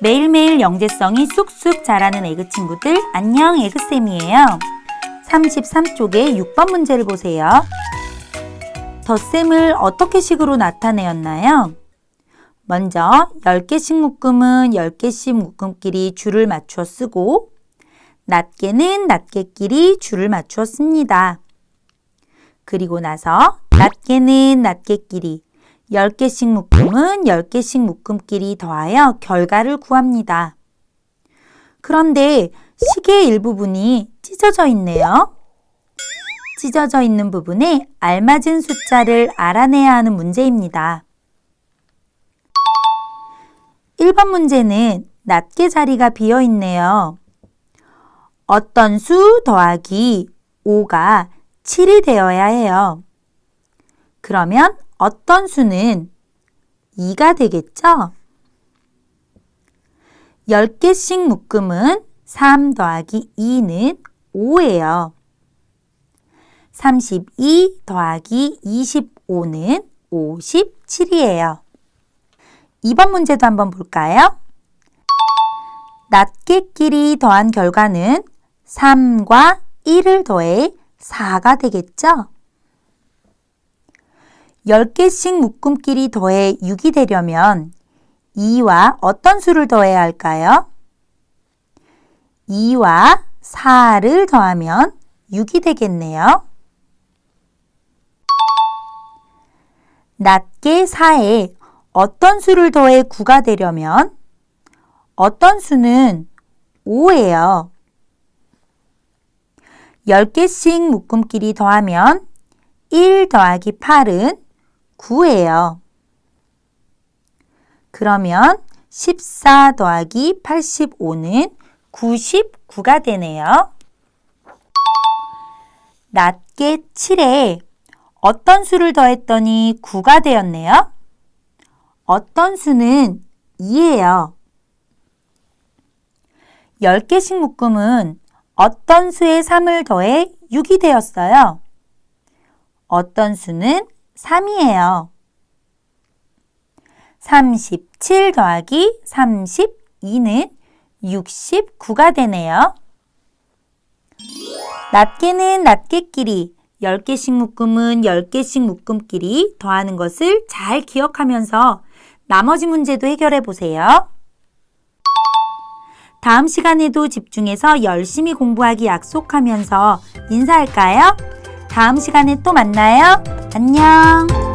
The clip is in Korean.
매일매일 영재성이 쑥쑥 자라는 에그 친구들, 안녕 에그쌤이에요. 33쪽의 6번 문제를 보세요. 덧셈을 어떻게 식으로 나타내었나요? 먼저 10개씩 묶음은 10개씩 묶음끼리 줄을 맞추어 쓰고 낱개는 낱개끼리 줄을 맞추어 씁니다. 그리고 나서 낱개는 낱개끼리 10개씩 묶음은 10개씩 묶음끼리 더하여 결과를 구합니다. 그런데 시계의 일부분이 찢어져 있네요. 찢어져 있는 부분에 알맞은 숫자를 알아내야 하는 문제입니다. 1번 문제는 낱개 자리가 비어 있네요. 어떤 수 더하기 5가 7이 되어야 해요. 그러면 어떤 수는 2가 되겠죠? 10개씩 묶음은 3 더하기 2는 5예요. 32 더하기 25는 57이에요. 2번 문제도 한번 볼까요? 낱개끼리 더한 결과는 3과 1을 더해 4가 되겠죠? 10개씩 묶음끼리 더해 6이 되려면 2와 어떤 수를 더해야 할까요? 2와 4를 더하면 6이 되겠네요. 낮게 4에 어떤 수를 더해 9가 되려면 어떤 수는 5예요. 10개씩 묶음끼리 더하면 1 더하기 8은 9예요. 그러면 14 더하기 85는 99가 되네요. 낮게 7에 어떤 수를 더했더니 9가 되었네요. 어떤 수는 2예요. 10개씩 묶음은 어떤 수에 3을 더해 6이 되었어요. 어떤 수는 3이에요. 37 더하기 32는 69가 되네요. 낱개는 낱개끼리, 10개씩 묶음은 10개씩 묶음끼리 더하는 것을 잘 기억하면서 나머지 문제도 해결해 보세요. 다음 시간에도 집중해서 열심히 공부하기 약속하면서 인사할까요? 다음 시간에 또 만나요. 안녕.